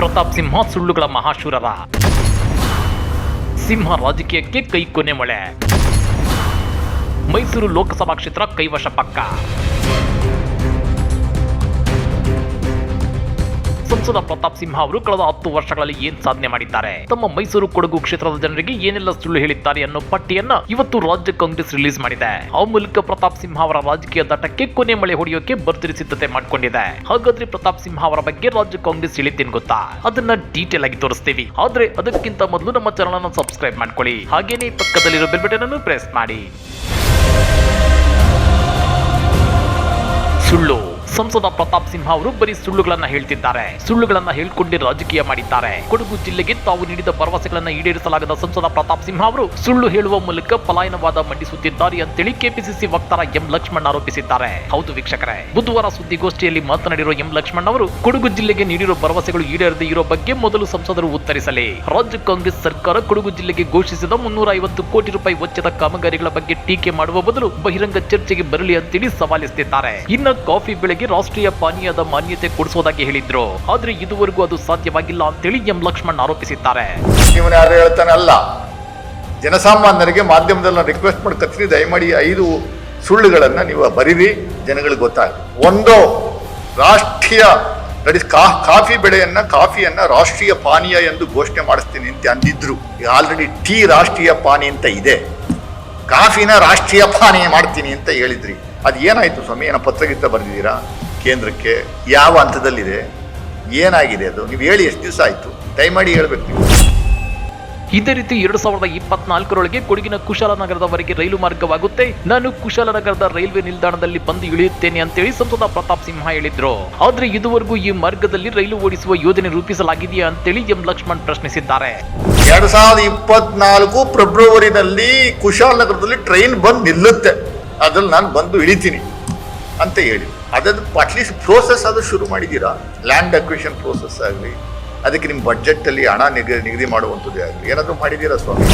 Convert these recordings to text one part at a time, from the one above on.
ಪ್ರತಾಪ್ ಸಿಂಹ ಸುಳ್ಳುಗಳ ಮಹಾಶೂರರ. ಸಿಂಹ ರಾಜಕೀಯಕ್ಕೆ ಕೈ ಕೊನೆ ಮೊಳೆ. ಮೈಸೂರು ಲೋಕಸಭಾ ಕ್ಷೇತ್ರ ಕೈವಶ ಪಕ್ಕ. ಸಂಸದ ಪ್ರತಾಪ್ ಸಿಂಹ ಅವರು ಕಳೆದ ಹತ್ತು ವರ್ಷಗಳಲ್ಲಿ ಏನ್ ಸಾಧನೆ ಮಾಡಿದ್ದಾರೆ? ತಮ್ಮ ಮೈಸೂರು ಕೊಡಗು ಕ್ಷೇತ್ರದ ಜನರಿಗೆ ಏನೆಲ್ಲ ಸುಳ್ಳು ಹೇಳಿದ್ದಾರೆ ಅನ್ನೋ ಪಟ್ಟಿಯನ್ನ ಇವತ್ತು ರಾಜ್ಯ ಕಾಂಗ್ರೆಸ್ ರಿಲೀಸ್ ಮಾಡಿದೆ. ಆ ಮೂಲಕ ಪ್ರತಾಪ್ ಸಿಂಹ ಅವರ ರಾಜಕೀಯ ದಟಕ್ಕೆ ಕೊನೆ ಮಳೆ ಹೊಡೆಯೋಕೆ ಭರ್ಜರಿ ಸಿದ್ಧತೆ ಮಾಡ್ಕೊಂಡಿದೆ. ಹಾಗಾದ್ರೆ ಪ್ರತಾಪ್ ಸಿಂಹ ಅವರ ಬಗ್ಗೆ ರಾಜ್ಯ ಕಾಂಗ್ರೆಸ್ ಹೇಳಿದ್ದೇನು ಗೊತ್ತಾ? ಅದನ್ನ ಡೀಟೇಲ್ ಆಗಿ ತೋರಿಸ್ತೀವಿ. ಆದ್ರೆ ಅದಕ್ಕಿಂತ ಮೊದಲು ನಮ್ಮ ಚಾನಲ್ ಅನ್ನು ಸಬ್ಸ್ಕ್ರೈಬ್ ಮಾಡ್ಕೊಳ್ಳಿ. ಹಾಗೇನೆ ಪಕ್ಕದಲ್ಲಿರೋ ಬೆಲ್ ಬಟನ್ ಅನ್ನು ಪ್ರೆಸ್ ಮಾಡಿ. ಸುಳ್ಳು. ಸಂಸದ ಪ್ರತಾಪ್ ಸಿಂಹ ಅವರು ಬರೀ ಸುಳ್ಳುಗಳನ್ನ ಹೇಳ್ತಿದ್ದಾರೆ. ಸುಳ್ಳುಗಳನ್ನ ಹೇಳಿಕೊಂಡು ರಾಜಕೀಯ ಮಾಡಿದ್ದಾರೆ. ಕೊಡಗು ಜಿಲ್ಲೆಗೆ ತಾವು ನೀಡಿದ ಭರವಸೆಗಳನ್ನ ಈಡೇರಿಸಲಾಗದ ಸಂಸದ ಪ್ರತಾಪ್ ಸಿಂಹ ಅವರು ಸುಳ್ಳು ಹೇಳುವ ಮೂಲಕ ಪಲಾಯನವಾದ ಮಂಡಿಸುತ್ತಿದ್ದಾರೆ ಅಂತೇಳಿ ಕೆಪಿಸಿಸಿ ವಕ್ತಾರ ಎಂ ಲಕ್ಷ್ಮಣ್ ಆರೋಪಿಸಿದ್ದಾರೆ. ಹೌದು ವೀಕ್ಷಕರೇ, ಬುಧವಾರ ಸುದ್ದಿಗೋಷ್ಠಿಯಲ್ಲಿ ಮಾತನಾಡಿರುವ ಎಂ ಲಕ್ಷ್ಮಣ್ ಅವರು, ಕೊಡಗು ಜಿಲ್ಲೆಗೆ ನೀಡಿರುವ ಭರವಸೆಗಳು ಈಡೇರದೇ ಇರೋ ಬಗ್ಗೆ ಮೊದಲು ಸಂಸದರು ಉತ್ತರಿಸಲಿ. ರಾಜ್ಯ ಕಾಂಗ್ರೆಸ್ ಸರ್ಕಾರ ಕೊಡಗು ಜಿಲ್ಲೆಗೆ ಘೋಷಿಸಿದ ಮುನ್ನೂರ ಐವತ್ತು ಕೋಟಿ ರೂಪಾಯಿ ವೆಚ್ಚದ ಕಾಮಗಾರಿಗಳ ಬಗ್ಗೆ ಟೀಕೆ ಮಾಡುವ ಬದಲು ಬಹಿರಂಗ ಚರ್ಚೆಗೆ ಬರಲಿ ಅಂತೇಳಿ ಸವಾಲಿಸುತ್ತಿದ್ದಾರೆ ಇನ್ನ ಕಾಫಿ ಬೆಳೆಗೆ ರಾಷ್ಟ್ರೀಯ ಪಾನೀಯದ ಮಾನ್ಯತೆ ಕೊಡಿಸೋದಾಗಿ ಹೇಳಿದ್ರು. ಆದ್ರೆ ಇದುವರೆಗೂ ಅದು ಸಾಧ್ಯವಾಗಿಲ್ಲ ಅಂತೇಳಿ ಎಂ ಲಕ್ಷ್ಮಣ್ ಆರೋಪಿಸಿದ್ದಾರೆ. ಯಾರು ಹೇಳ್ತಾನೆ ಅಲ್ಲ ಜನಸಾಮಾನ್ಯರಿಗೆ ಮಾಧ್ಯಮದಲ್ಲಿ ರಿಕ್ವೆಸ್ಟ್ ಮಾಡ್ಕತ್ತೀನಿ ದಯಮಾಡಿ ಐದು ಸುಳ್ಳುಗಳನ್ನು ನೀವು ಬರೀರಿ, ಜನಗಳಿಗೆ ಗೊತ್ತಾಗ ಒಂದು, ರಾಷ್ಟ್ರೀಯ ಇಸ್ ಕಾ, ಕಾಫಿ ಬೆಳೆಯನ್ನು, ಕಾಫಿಯನ್ನು ರಾಷ್ಟ್ರೀಯ ಪಾನೀಯ ಎಂದು ಘೋಷಣೆ ಮಾಡಿಸ್ತೀನಿ ಅಂತ ಅಂದಿದ್ರು. ಆಲ್ರೆಡಿ ಟೀ ರಾಷ್ಟ್ರೀಯ ಪಾನಿ ಅಂತ ಇದೆ. ಕಾಫಿನ ರಾಷ್ಟ್ರೀಯ ಪಾನೀಯ ಮಾಡ್ತೀನಿ ಅಂತ ಹೇಳಿದ್ರಿ. ಅದು ಏನಾಯಿತು ಸ್ವಾಮಿ? ಏನೋ ಪತ್ರಗಿತ್ತ ಬರೆದಿದ್ದೀರಾ? ಕೇಂದ್ರಕ್ಕೆ? ಯಾವ ಹಂತದಲ್ಲಿದೆ? ಏನಾಗಿದೆ ಅದು? ನೀವು ಹೇಳಿ ಎಷ್ಟು ದಿವಸ ಆಯ್ತು? ದಯಮಾಡಿ ಹೇಳ್ಬೇಕು ನೀವು. ಇದೇ ರೀತಿ ಎರಡು ಸಾವಿರದ ಇಪ್ಪತ್ನಾಲ್ಕರೊಳಗೆ ಕೊಡಗಿನ ಕುಶಾಲನಗರದವರೆಗೆ ರೈಲು ಮಾರ್ಗವಾಗುತ್ತೆ. ನಾನು ಕುಶಾಲನಗರದ ರೈಲ್ವೆ ನಿಲ್ದಾಣದಲ್ಲಿ ಬಂದು ಇಳಿಯುತ್ತೇನೆ ಅಂತೇಳಿ ಸಂಸದ ಪ್ರತಾಪ್ ಸಿಂಹ ಹೇಳಿದ್ರು. ಆದ್ರೆ ಇದುವರೆಗೂ ಈ ಮಾರ್ಗದಲ್ಲಿ ರೈಲು ಓಡಿಸುವ ಯೋಜನೆ ರೂಪಿಸಲಾಗಿದೆಯಾ ಅಂತೇಳಿ ಎಂ ಲಕ್ಷ್ಮಣ್ ಪ್ರಶ್ನಿಸಿದ್ದಾರೆ. ಎರಡು ಸಾವಿರದ ಇಪ್ಪತ್ನಾಲ್ಕು ಫೆಬ್ರವರಿನಲ್ಲಿ ಕುಶಾಲನಗರದಲ್ಲಿ ಟ್ರೈನ್ ಬಂದು ನಿಲ್ಲುತ್ತೆ. ಅದ್ರಲ್ಲಿ ನಾನು ಬಂದು ಇಳಿತೀನಿ ಅಂತ ಹೇಳಿ. ಅದನ್ನು ಅಟ್ಲೀಸ್ಟ್ ಪ್ರೋಸೆಸ್ ಅದು ಶುರು ಮಾಡಿದ್ದೀರಾ? ಲ್ಯಾಂಡ್ ಅಕ್ವಿಷನ್ ಪ್ರೋಸೆಸ್ ಆಗಲಿ, ಅದಕ್ಕೆ ನಿಮ್ಮ ಬಡ್ಜೆಟ್ಟಲ್ಲಿ ಹಣ ನಿಗದಿ ನಿಗದಿ ಮಾಡುವಂಥದ್ದೇ ಆಗಲಿ, ಏನಾದರೂ ಮಾಡಿದ್ದೀರಾ ಸ್ವಾಮಿ?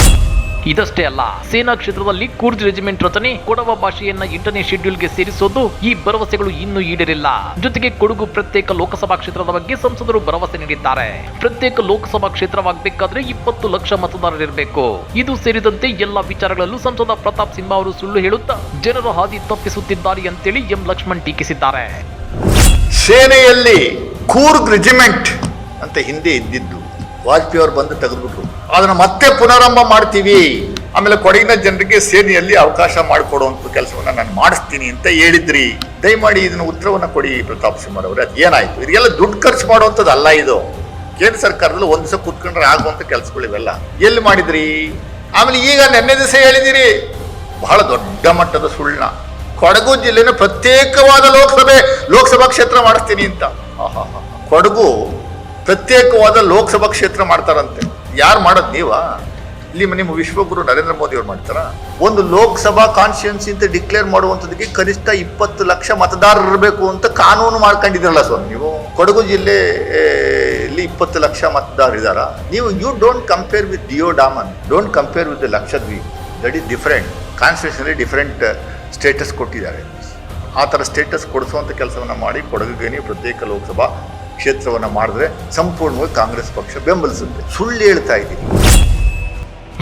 ಇದಷ್ಟೇ ಅಲ್ಲ, ಸೇನಾ ಕ್ಷೇತ್ರದಲ್ಲಿ ಕೂರ್ಜ್ ರೆಜಿಮೆಂಟ್ ರಚನೆ, ಕೊಡವ ಭಾಷೆಯನ್ನ ಎಂಟನೇ ಶೆಡ್ಯೂಲ್ಗೆ ಸೇರಿಸೋದು ಈ ಭರವಸೆಗಳು ಇನ್ನೂ ಈಡೇರಿಲ್ಲ. ಜೊತೆಗೆ ಕೊಡಗು ಪ್ರತ್ಯೇಕ ಲೋಕಸಭಾ ಕ್ಷೇತ್ರದ ಬಗ್ಗೆ ಸಂಸದರು ಭರವಸೆ ನೀಡಿದ್ದಾರೆ. ಪ್ರತ್ಯೇಕ ಲೋಕಸಭಾ ಕ್ಷೇತ್ರವಾಗಬೇಕಾದ್ರೆ ಇಪ್ಪತ್ತು ಲಕ್ಷ ಮತದಾರರಿರಬೇಕು. ಇದು ಸೇರಿದಂತೆ ಎಲ್ಲ ವಿಚಾರಗಳಲ್ಲೂ ಸಂಸದ ಪ್ರತಾಪ್ ಸಿಂಹ ಅವರು ಸುಳ್ಳು ಹೇಳುತ್ತಾ, ಜನರ ಹಾದಿ ತಪ್ಪಿಸುತ್ತಿದ್ದಾರೆ ಅಂತೇಳಿ ಎಂ ಲಕ್ಷ್ಮಣ್ ಟೀಕಿಸಿದ್ದಾರೆ. ಸೇನೆಯಲ್ಲಿ ಕೂರ್ಗ್ ರೆಜಿಮೆಂಟ್ ಅಂತ ಹಿಂದೆ ಇದ್ದಿದ್ದು. ವಾಜಪೇಯಿ ಅವರು ಬಂದು ತೆಗೆದ್ಬಿಟ್ರು. ಅದನ್ನ ಮತ್ತೆ ಪುನರಂಭ ಮಾಡ್ತೀವಿ. ಆಮೇಲೆ ಕೊಡಗಿನ ಜನರಿಗೆ ಸೇನೆಯಲ್ಲಿ ಅವಕಾಶ ಮಾಡಿಕೊಡುವಂಥ ಕೆಲಸವನ್ನ ನಾನು ಮಾಡಿಸ್ತೀನಿ ಅಂತ ಹೇಳಿದ್ರಿ. ದಯಮಾಡಿ ಇದನ್ನ ಉತ್ತರವನ್ನ ಕೊಡಿ ಪ್ರತಾಪ್ ಸಿಂಹ ಅವರು. ಅದು ಏನಾಯ್ತು? ಇದೆಲ್ಲ ದುಡ್ಡು ಖರ್ಚು ಮಾಡುವಂಥದ್ದು ಅಲ್ಲ ಇದು. ಕೇಂದ್ರ ಸರ್ಕಾರದಲ್ಲಿ ಒಂದು ದಿವಸ ಕುತ್ಕೊಂಡ್ರೆ ಆಗುವಂಥ ಕೆಲಸಗಳು ಇವೆಲ್ಲ ಎಲ್ಲಿ ಮಾಡಿದ್ರಿ? ಆಮೇಲೆ ಈಗ ನೆನ್ನೆ ದಿವಸ ಹೇಳಿದಿರಿ. ಬಹಳ ದೊಡ್ಡ ಮಟ್ಟದ ಸುಳ್ಳ. ಕೊಡಗು ಜಿಲ್ಲೆನ ಪ್ರತ್ಯೇಕವಾದ ಲೋಕಸಭೆ, ಲೋಕಸಭಾ ಕ್ಷೇತ್ರ ಮಾಡಿಸ್ತೀನಿ ಅಂತ. ಕೊಡಗು ಪ್ರತ್ಯೇಕವಾದ ಲೋಕಸಭಾ ಕ್ಷೇತ್ರ ಮಾಡ್ತಾರಂತೆ. ಯಾರು ಮಾಡೋದು ನೀವಾ? ಇಲ್ಲಿ ನಿಮ್ಮ ವಿಶ್ವಗುರು ನರೇಂದ್ರ ಮೋದಿ ಅವ್ರು ಮಾಡ್ತಾರ? ಒಂದು ಲೋಕಸಭಾ ಕಾನ್ಸ್ಟಿಟ್ಯೂನ್ಸಿ ಅಂತ ಡಿಕ್ಲೇರ್ ಮಾಡುವಂಥದ್ದಕ್ಕೆ ಕನಿಷ್ಠ ಇಪ್ಪತ್ತು ಲಕ್ಷ ಮತದಾರರು ಇರಬೇಕು ಅಂತ ಕಾನೂನು ಮಾಡ್ಕೊಂಡಿದ್ದೀರಲ್ಲ ಸರ್ ನೀವು ಕೊಡಗು ಜಿಲ್ಲೆ ಇಲ್ಲಿ ಇಪ್ಪತ್ತು ಲಕ್ಷ ಮತದಾರರು ಇದಾರ ನೀವು you don't compare with Diu Daman don't compare with Lakshadweep that is different ಕಾನ್ಸ್ಟಿಟ್ಯೂಷನಲ್ಲಿ different status ಕೊಟ್ಟಿದ್ದಾರೆ. ಆ ಥರ ಸ್ಟೇಟಸ್ ಕೊಡಿಸುವಂಥ ಕೆಲಸವನ್ನು ಮಾಡಿ ಕೊಡಗಿಗೆ ಪ್ರತ್ಯೇಕ ಲೋಕಸಭಾ ಕ್ಷೇತ್ರವನ್ನು ಮಾಡಿದ್ರೆ ಸಂಪೂರ್ಣವಾಗಿ ಕಾಂಗ್ರೆಸ್ ಪಕ್ಷ ಬೆಂಬಲಿಸುತ್ತೆ. ಸುಳ್ಳು ಹೇಳ್ತಾ ಇದ್ದೀನಿ.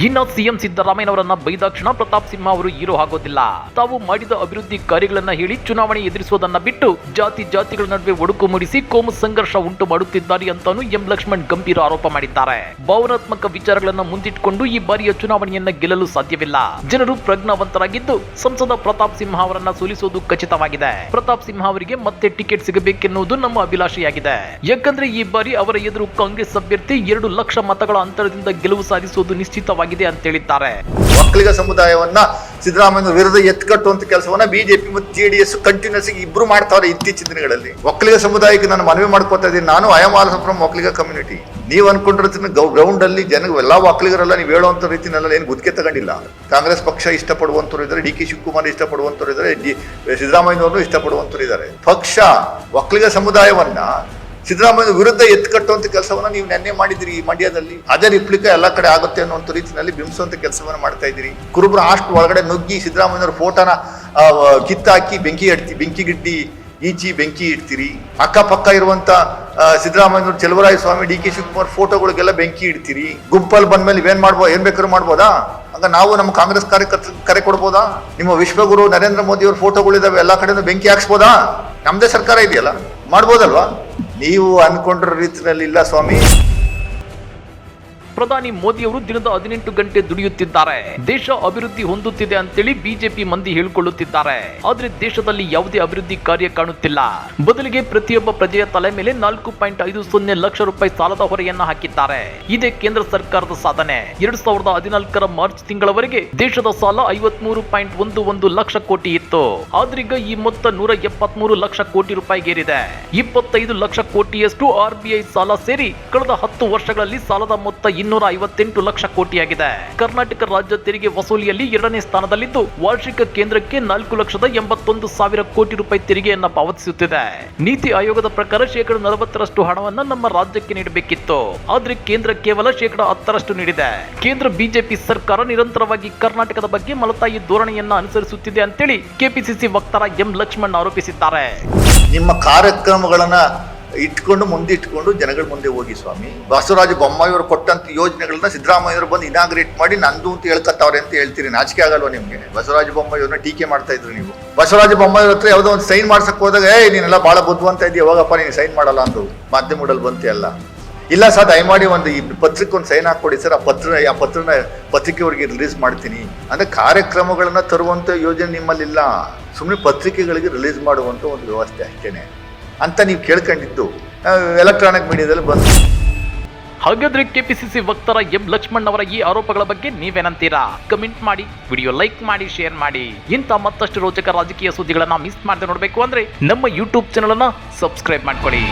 ಇನ್ನ ಸಿಎಂ ಸಿದ್ದರಾಮಯ್ಯನವರನ್ನ ಬೈದಾಕ್ಷಣ ಪ್ರತಾಪ್ ಸಿಂಹ ಅವರು ಹೀರೋ ಆಗೋದಿಲ್ಲ. ತಾವು ಮಾಡಿದ ಅಭಿವೃದ್ಧಿ ಕಾರ್ಯಗಳನ್ನ ಹೇಳಿ ಚುನಾವಣೆ ಎದುರಿಸುವುದನ್ನ ಬಿಟ್ಟು ಜಾತಿ ಜಾತಿಗಳ ನಡುವೆ ಒಡುಕು ಮೂಡಿಸಿ ಕೋಮು ಸಂಘರ್ಷ ಉಂಟು ಮಾಡುತ್ತಿದ್ದಾರೆ ಅಂತಾನು ಎಂ ಲಕ್ಷ್ಮಣ್ ಗಂಭೀರ ಆರೋಪ ಮಾಡಿದ್ದಾರೆ. ಭಾವನಾತ್ಮಕ ವಿಚಾರಗಳನ್ನ ಮುಂದಿಟ್ಟುಕೊಂಡು ಈ ಬಾರಿಯ ಚುನಾವಣೆಯನ್ನ ಗೆಲ್ಲಲು ಸಾಧ್ಯವಿಲ್ಲ. ಜನರು ಪ್ರಜ್ಞಾವಂತರಾಗಿದ್ದು ಸಂಸದ ಪ್ರತಾಪ್ ಸಿಂಹ ಅವರನ್ನ ಸೋಲಿಸುವುದು ಖಚಿತವಾಗಿದೆ. ಪ್ರತಾಪ್ ಸಿಂಹ ಅವರಿಗೆ ಮತ್ತೆ ಟಿಕೆಟ್ ಸಿಗಬೇಕೆನ್ನುವುದು ನಮ್ಮ ಅಭಿಲಾಷೆಯಾಗಿದೆ. ಯಾಕಂದ್ರೆ ಈ ಬಾರಿ ಅವರ ಎದುರು ಕಾಂಗ್ರೆಸ್ ಅಭ್ಯರ್ಥಿ ಎರಡು ಲಕ್ಷ ಮತಗಳ ಅಂತರದಿಂದ ಗೆಲುವು ಸಾಧಿಸುವುದು ನಿಶ್ಚಿತವಾಗಿದೆ. ಅಂತ ಹೇಳಿದ್ದಾರೆ. ಒಕ್ಕಲಿಗ ಸಮುದಾಯವನ್ನ ಸಿದ್ದರಾಮಯ್ಯ ವಿರುದ್ಧ ಎತ್ಕಟ್ಟುವಂತ ಕೆಲಸವನ್ನ ಬಿಜೆಪಿ ಮತ್ತು ಜೆ ಡಿ ಎಸ್ ಕಂಟಿನ್ಯೂಸ್ ಇಬ್ರು ಮಾಡ್ತಾವ್ರೆ ಇತ್ತೀಚಿನ ದಿನಗಳಲ್ಲಿ. ಒಕ್ಕಲಿಗ ಸಮುದಾಯಕ್ಕೆ ನಾನು ಮನವಿ ಮಾಡ್ಕೊತಾ ಇದ್ದೀನಿ. ನಾನು ಆಲ್ಸೋ ಫ್ರಮ್ ಒಕ್ಕಲಿಗ ಕಮ್ಯುನಿಟಿ ನೀವು ಅನ್ಕೊಂಡಿರ್ತೀನಿ ಗ್ರೌಂಡ್ ಅಲ್ಲಿ ಜನ, ಎಲ್ಲ ಒಕ್ಕಲಿಗರೆಲ್ಲ ನೀವು ಹೇಳುವಂತ ರೀತಿನೆಲ್ಲ ಏನು ಗುದ್ಕೆ ತಗೊಂಡಿಲ್ಲ. ಕಾಂಗ್ರೆಸ್ ಪಕ್ಷ ಇಷ್ಟಪಡುವಂತರು ಇದ್ದಾರೆ. ಡಿ ಕೆ ಶಿವಕುಮಾರ್ ಇಷ್ಟಪಡುವಂತರು ಇದ್ದಾರೆ. ಜಿ ಸಿದ್ದರಾಮಯ್ಯನವರು ಇಷ್ಟಪಡುವಂತರು ಇದ್ದಾರೆ. ಪಕ್ಷ ಒಕ್ಕಲಿಗ ಸಮುದಾಯವನ್ನ ಸಿದ್ದರಾಮಯ್ಯ ವಿರುದ್ಧ ಎತ್ಕಟ್ಟುವಂತ ಕೆಲಸವನ್ನ ನೀವು ನೆನ್ನೆ ಮಾಡಿದ್ರಿ ಈ ಮಂಡ್ಯದಲ್ಲಿ. ಅದೇ ರಿಪ್ಲಿಕ ಎಲ್ಲ ಕಡೆ ಆಗುತ್ತೆ ಅನ್ನುವಂಥ ರೀತಿಯಲ್ಲಿ ಬಿಂಬಿಸುವಂತ ಕೆಲಸವನ್ನ ಮಾಡ್ತಾ ಇದ್ದೀರಿ. ಕುರುಬ್ರ ಅಷ್ಟು ಒಳಗಡೆ ನುಗ್ಗಿ ಸಿದ್ದರಾಮಯ್ಯವ್ರ ಫೋಟೋನ ಕಿತ್ತಾಕಿ ಬೆಂಕಿ ಇಡ್ತಿ ಬೆಂಕಿ ಗಿಟ್ಟಿ ಈಚಿ ಬೆಂಕಿ ಇಡ್ತೀರಿ. ಅಕ್ಕಪಕ್ಕ ಇರುವಂತ ಸಿದ್ದರಾಮಯ್ಯವ್ರ ಚಲುವರಾಯ ಚೆಲುವರಾಯ ಸ್ವಾಮಿ, ಡಿ ಕೆ ಶಿವಕುಮಾರ್ ಫೋಟೋಗಳಿಗೆಲ್ಲ ಬೆಂಕಿ ಇಡ್ತೀರಿ. ಗುಂಪಲ್ಲಿ ಬಂದ್ಮೇಲೆ ಇವೇನ್ ಮಾಡ್ಬೋದು ಏನ್ ಬೇಕಾದ್ರೂ ಮಾಡ್ಬೋದಾ? ಹಂಗ ನಾವು ನಮ್ಮ ಕಾಂಗ್ರೆಸ್ ಕಾರ್ಯಕರ್ತ, ಕರೆ ಕೊಡ್ಬೋದಾ? ನಿಮ್ಮ ವಿಶ್ವಗುರು ನರೇಂದ್ರ ಮೋದಿ ಅವ್ರ ಫೋಟೋಗಳಿದಾವೆ, ಎಲ್ಲ ಕಡೆನೂ ಬೆಂಕಿ ಹಾಕ್ಸ್ಬೋದಾ? ನಮ್ದೇ ಸರ್ಕಾರ ಇದೆಯಲ್ಲ, ಮಾಡ್ಬೋದಲ್ವಾ? ನೀವು ಅನ್ಕೊಂಡಿರೋ ರೀತಿಯಲ್ಲಿ ಇಲ್ಲ ಸ್ವಾಮಿ. ಪ್ರಧಾನಿ ಮೋದಿಯವರು ದಿನದ ಹದಿನೆಂಟು ಗಂಟೆ ದುಡಿಯುತ್ತಿದ್ದಾರೆ. ದೇಶ ಅಭಿವೃದ್ಧಿ ಹೊಂದುತ್ತಿದೆ ಅಂತೇಳಿ ಬಿಜೆಪಿ ಮಂದಿ ಹೇಳಿಕೊಳ್ಳುತ್ತಿದ್ದಾರೆ. ಆದ್ರೆ ದೇಶದಲ್ಲಿ ಯಾವುದೇ ಅಭಿವೃದ್ಧಿ ಕಾರ್ಯ ಕಾಣುತ್ತಿಲ್ಲ. ಬದಲಿಗೆ ಪ್ರತಿಯೊಬ್ಬ ಪ್ರಜೆಯ ತಲೆ ಮೇಲೆ ನಾಲ್ಕು ಪಾಯಿಂಟ್ ಐದು ಸೊನ್ನೆ ಲಕ್ಷ ರೂಪಾಯಿ ಸಾಲದ ಹೊರೆಯನ್ನ ಹಾಕಿದ್ದಾರೆ. ಇದೇ ಕೇಂದ್ರ ಸರ್ಕಾರದ ಸಾಧನೆ. ಎರಡ್ ಸಾವಿರದ ಹದಿನಾಲ್ಕರ ಮಾರ್ಚ್ ತಿಂಗಳವರೆಗೆ ದೇಶದ ಸಾಲ ಐವತ್ಮೂರು ಪಾಯಿಂಟ್ ಒಂದು ಒಂದು ಲಕ್ಷ ಕೋಟಿ ಇತ್ತು. ಆದ್ರೀಗ ಈ ಮೊತ್ತ ನೂರ ಎಪ್ಪತ್ಮೂರು ಲಕ್ಷ ಕೋಟಿ ರೂಪಾಯಿಗೇರಿದೆ ಇಪ್ಪತ್ತೈದು ಲಕ್ಷ ಕೋಟಿಯಷ್ಟು ಆರ್ಬಿಐ ಸಾಲ ಸೇರಿ ಕಳೆದ ಹತ್ತು ವರ್ಷಗಳಲ್ಲಿ ಸಾಲದ ಮೊತ್ತ ಇನ್ನೂರ ಐವತ್ತೆಂಟು ಲಕ್ಷ ಕೋಟಿಯಾಗಿದೆ. ಕರ್ನಾಟಕ ರಾಜ್ಯ ತೆರಿಗೆ ವಸೂಲಿಯಲ್ಲಿ ಎರಡನೇ ಸ್ಥಾನದಲ್ಲಿದ್ದು, ವಾರ್ಷಿಕ ಕೇಂದ್ರಕ್ಕೆ ನಾಲ್ಕು ಲಕ್ಷದ ಎಂಬತ್ತೊಂದು ಸಾವಿರ ಕೋಟಿ ರೂಪಾಯಿ ತೆರಿಗೆಯನ್ನ ಪಾವತಿಸುತ್ತಿದೆ. ನೀತಿ ಆಯೋಗದ ಪ್ರಕಾರ ಶೇಕಡ ನಲವತ್ತರಷ್ಟು ಹಣವನ್ನ ನಮ್ಮ ರಾಜ್ಯಕ್ಕೆ ನೀಡಬೇಕಿತ್ತು. ಆದ್ರೆ ಕೇಂದ್ರ ಕೇವಲ ಶೇಕಡ ಹತ್ತರಷ್ಟು ನೀಡಿದೆ. ಕೇಂದ್ರ ಬಿಜೆಪಿ ಸರ್ಕಾರ ನಿರಂತರವಾಗಿ ಕರ್ನಾಟಕದ ಬಗ್ಗೆ ಮಲತಾಯಿ ಧೋರಣೆಯನ್ನ ಅನುಸರಿಸುತ್ತಿದೆ ಅಂತೇಳಿ ಕೆಪಿಸಿಸಿ ವಕ್ತಾರ ಎಂ ಲಕ್ಷ್ಮಣ್ ಆರೋಪಿಸಿದ್ದಾರೆ. ನಿಮ್ಮ ಕಾರ್ಯಕ್ರಮಗಳನ್ನ ಇಟ್ಕೊಂಡು ಮುಂದೆ ಇಟ್ಕೊಂಡು ಜನಗಳ ಮುಂದೆ ಹೋಗಿ ಸ್ವಾಮಿ. ಬಸವರಾಜ ಬೊಮ್ಮಾಯಿಯವರು ಕೊಟ್ಟಂತ ಯೋಜನೆಗಳನ್ನ ಸಿದ್ದರಾಮಯ್ಯವರು ಬಂದು ಇನಾಗ್ರೇಟ್ ಮಾಡಿ ನಂದು ಅಂತ ಹೇಳ್ಕತ್ತವ್ರೆ ಅಂತ ಹೇಳ್ತೀರಿ. ನಾಚಿಕೆ ಆಗಲ್ವಾ ನಿಮ್ಗೆ? ಬಸವರಾಜ ಬೊಮ್ಮಾಯಿಯವ್ರನ್ನ ಟೀಕೆ ಮಾಡ್ತಾ ಇದ್ರು ನೀವು. ಬಸವರಾಜ ಬೊಮ್ಮಾಯಿಯವ್ರ ಹತ್ರ ಯಾವುದೋ ಒಂದು ಸೈನ್ ಮಾಡ್ಸಕ್ ಹೋದಾಗ ಏ ನೀನೆಲ್ಲ ಬಹಳ ಬುದ್ಧಿವಂತ ಇದ್ದೀವಿ ಯಾವಾಗಪ್ಪ ನೀನು ಸೈನ್ ಮಾಡಲ್ಲ ಅಂದು ಮಾಧ್ಯಮಗಳಲ್ಲಿ ಬಂತೆ ಎಲ್ಲ. ಇಲ್ಲ ಸರ್, ದಯಮಾಡಿ ಒಂದು ಈ ಪತ್ರಕ್ಕೆ ಒಂದು ಸೈನ್ ಹಾಕೊಡಿ ಸರ್. ಆ ಪತ್ರ, ಆ ಪತ್ರನ ಪತ್ರಿಕೆಯವರಿಗೆ ರಿಲೀಸ್ ಮಾಡ್ತೀನಿ. ಅಂದ್ರೆ ಕಾರ್ಯಕ್ರಮಗಳನ್ನ ತರುವಂತ ಯೋಜನೆ ನಿಮ್ಮಲ್ಲಿಲ್ಲ. ಸುಮ್ಮನೆ ಪತ್ರಿಕೆಗಳಿಗೆ ರಿಲೀಸ್ ಮಾಡುವಂತ ಒಂದು ವ್ಯವಸ್ಥೆ ಅಷ್ಟೇನೆ. ಅಂತ ನೀವು ಕೇಳ್ಕೊಂಡಿದ್ದು. ಎಲೆಕ್ಟ್ರಾನಿಕ್ ಮೀಡಿಯಾದಲ್ಲಿ ಬಂದು ಹಾಗಾದ್ರೆ ಕೆಪಿಸಿಸಿ ವಕ್ತಾರ ಎಂ ಲಕ್ಷ್ಮಣ್ ಅವರ ಈ ಆರೋಪಗಳ ಬಗ್ಗೆ ನೀವೇನಂತೀರಾ? ಕಮೆಂಟ್ ಮಾಡಿ ವಿಡಿಯೋ ಲೈಕ್ ಮಾಡಿ ಶೇರ್ ಮಾಡಿ. ಇಂಥ ಮತ್ತಷ್ಟು ರೋಚಕ ರಾಜಕೀಯ ಸುದ್ದಿಗಳನ್ನ ಮಿಸ್ ಮಾಡದೆ ನೋಡಬೇಕು ಅಂದ್ರೆ ನಮ್ಮ ಯೂಟ್ಯೂಬ್ ಚಾನಲ್ ಅನ್ನ ಸಬ್ಸ್ಕ್ರೈಬ್ ಮಾಡ್ಕೊಳ್ಳಿ